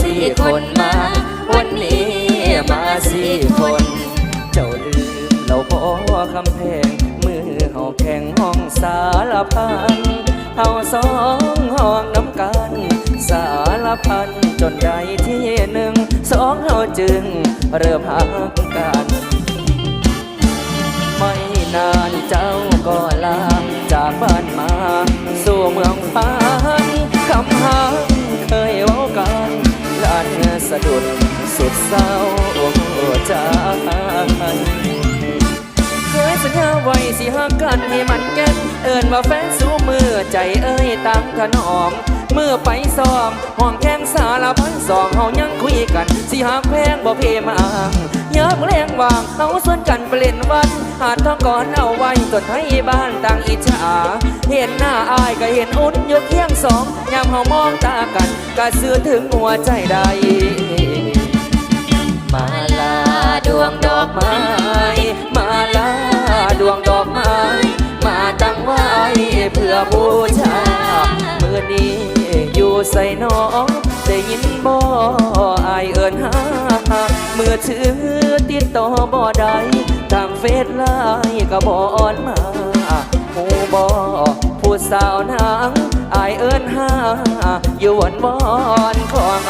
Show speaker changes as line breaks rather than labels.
สี่คนมา วันนี้มาสี่คน เจ้าลืมเราพ่อคำแพงมือเฮาแข่งห้องสารพันเฮาสองห้องน้ำกัน สารพันจนใดที่หนึ่งสองเฮาจึงเริ่มพักกันไม่นานเจ้าก็ลาจากบ้านมา เศร้าใจเคยสัญญาไว้สิหักกันให้มันแก่นเอินว่าแฟนสู้มือใจเอ้ยตั้งถนอมเมื่อไปซ้อมห้องแข่งสารพันสองเฮายังคุยกัน สิหักแพงบ่เพมางยามแรงวางเอาส่วนกันไปเล่ยนวันหาดทองก่อนเอาไว้ต้นไทยบ้านต่างอิจฉาเห็นหน้าอายก็เห็นอุ่นยกเคียงสองยามเฮามองตากันก็ซื้อถึงหัวใจใด ไม้ มาลาดวงดอกไม้ มาตั้งไว้เพื่อบูชามื่อนี้อยู่ใส่น้องได้ยินบ่อายเอินหามือถือติดต่อบ่ได้ทางเฟซไลน์ก็บ่ออนมาหูบ่ผู้สาวนางอายเอินหาอยู่วันวอนของ